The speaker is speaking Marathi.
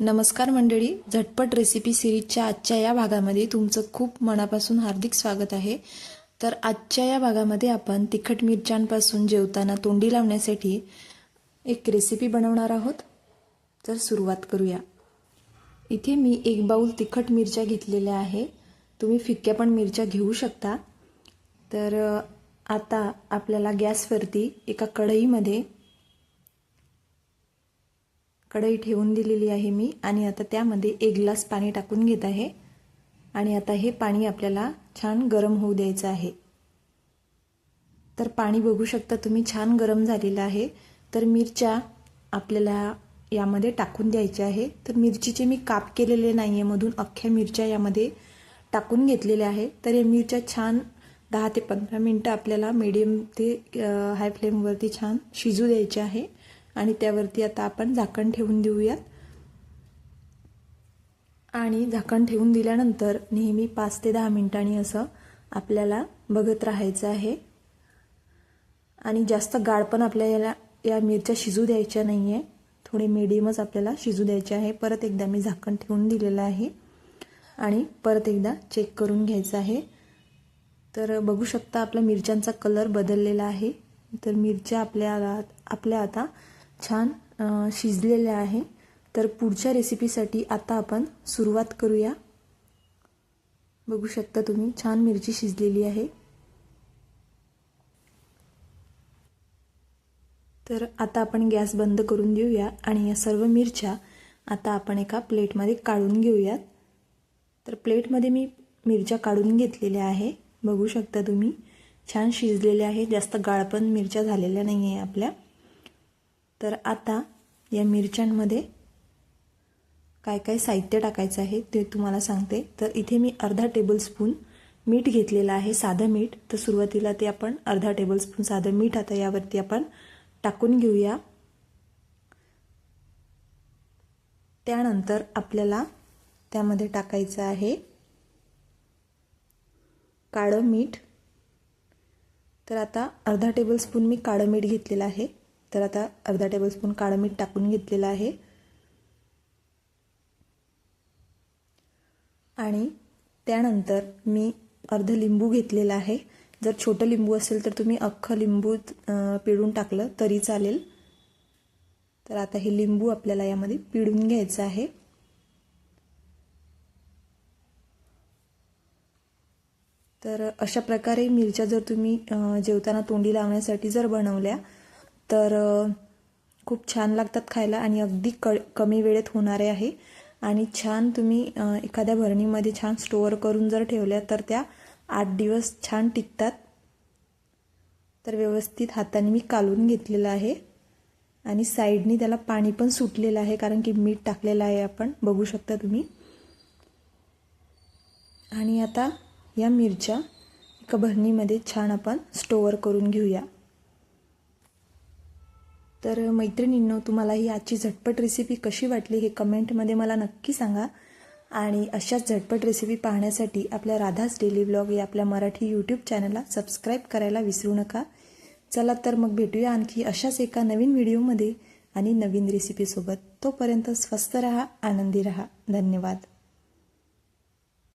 नमस्कार मंडळी झटपट रेसिपी सिरीजच्या आजच्या या भागामध्ये तुमचं खूप मनापासून हार्दिक स्वागत आहे. तर आजच्या या भागामध्ये आपण तिखट मिरच्यांपासून जेवताना तोंडी लावण्यासाठी एक रेसिपी बनवणार आहोत. तर सुरुवात करूया. इथे मी एक बाऊल तिखट मिरच्या घेतलेल्या आहे. तुम्ही फिक्क्या पण मिरच्या घेऊ शकता. तर आता आपल्याला गॅसवरती एका कढईमध्ये कढई ठेवून दिलेली आहे मी आणि आता त्यामध्ये एक ग्लास पाणी टाकून घेत आहे. आणि आता हे पाणी आपल्याला छान गरम होऊ द्यायचं आहे. तर पाणी बघू शकता तुम्ही छान गरम झालेलं आहे. तर मिरच्या आपल्याला यामध्ये टाकून द्यायच्या आहे. तर मिरचीचे मी काप केलेले नाही आहे मधून अख्ख्या मिरच्या यामध्ये टाकून घेतलेल्या आहे. तर या मिरच्या छान दहा ते पंधरा मिनटं आपल्याला मीडियम ते हाय फ्लेमवरती छान शिजू द्यायचे आहे. आणि त्यावरती आता आपण झाकण ठेवून देऊयात. आणि झाकण ठेवून दिल्यानंतर नेहमी पाच ते दहा मिनिटांनी असं आपल्याला बघत राहायचं आहे. आणि जास्त गाळ पण आपल्याला या मिरच्या शिजू द्यायच्या नाही आहे थोडे मिडियमच आपल्याला शिजू द्यायचे आहे. परत एकदा मी झाकण ठेवून दिलेलं आहे. आणि परत एकदा चेक करून घ्यायचं आहे. तर बघू शकता आपल्या मिरच्यांचा कलर बदललेला आहे. तर मिरच्या आपल्याला आपल्या आता छान अ, शिजलेल्या आहे. तर पुढच्या रेसिपीसाठी आता आपण सुरुवात करूया. बघू शकता तुम्ही छान मिरची शिजलेली आहे. तर आता आपण गॅस बंद करून देऊया आणि या सर्व मिरच्या आता आपण एका प्लेटमध्ये काढून घेऊयात. तर प्लेटमध्ये मी मिरच्या काढून घेतलेल्या आहे. बघू शकता तुम्ही छान शिजलेल्या आहे जास्त गाळपण मिरच्या झालेल्या नाही आहे आपल्या. तर आता या मिरच्यांमध्ये काय काय साहित्य टाकायचं आहे ते तुम्हाला सांगते. तर इथे मी अर्धा टेबलस्पून मीठ घेतलेलं आहे साधं मीठ. तर सुरुवातीला ते आपण अर्धा टेबलस्पून साधं मीठ आता यावरती आपण टाकून घेऊया. त्यानंतर आपल्याला त्यामध्ये टाकायचं आहे काळं मीठ. तर आता अर्धा टेबलस्पून मी काळं मीठ घेतलेलं आहे. तर आता अर्धा टेबलस्पून काळं मीठ टाकून घेतलेलं आहे. आणि त्यानंतर मी अर्ध लिंबू घेतलेलं आहे. जर छोटं लिंबू असेल तर तुम्ही अख्खं लिंबू पिळून टाकलं तरी चालेल. तर आता हे लिंबू आपल्याला यामध्ये पिळून घ्यायचं आहे. तर अशा प्रकारे मिरच्या जर तुम्ही जेवताना तोंडी लावण्यासाठी जर बनवल्या तर खूप छान लागतात खायला आणि अगदी क कमी वेळेत होणारे आहे. आणि छान तुम्ही एखाद्या भरणीमध्ये छान स्टोअर करून जर ठेवल्या तर त्या आठ दिवस छान टिकतात. तर व्यवस्थित हाताने मी कालून घेतलेलं आहे. आणि साईडनी त्याला पाणी पण सुटलेलं आहे कारण की मीठ टाकलेलं आहे आपण. बघू शकता तुम्ही. आणि आता या मिरच्या एका भरणीमध्ये छान आपण स्टोअर करून घेऊया. तर मैत्रिणींनो तुम्हाला ही आजची झटपट रेसिपी कशी वाटली हे कमेंटमध्ये मला नक्की सांगा. आणि अशाच झटपट रेसिपी पाहण्यासाठी आपल्या राधास डेली ब्लॉग या आपल्या मराठी यूट्यूब चॅनलला सबस्क्राईब करायला विसरू नका. चला तर मग भेटूया आणखी अशाच एका नवीन व्हिडिओमध्ये आणि नवीन रेसिपीसोबत तोपर्यंत स्वस्त रहा आनंदी रहा. धन्यवाद.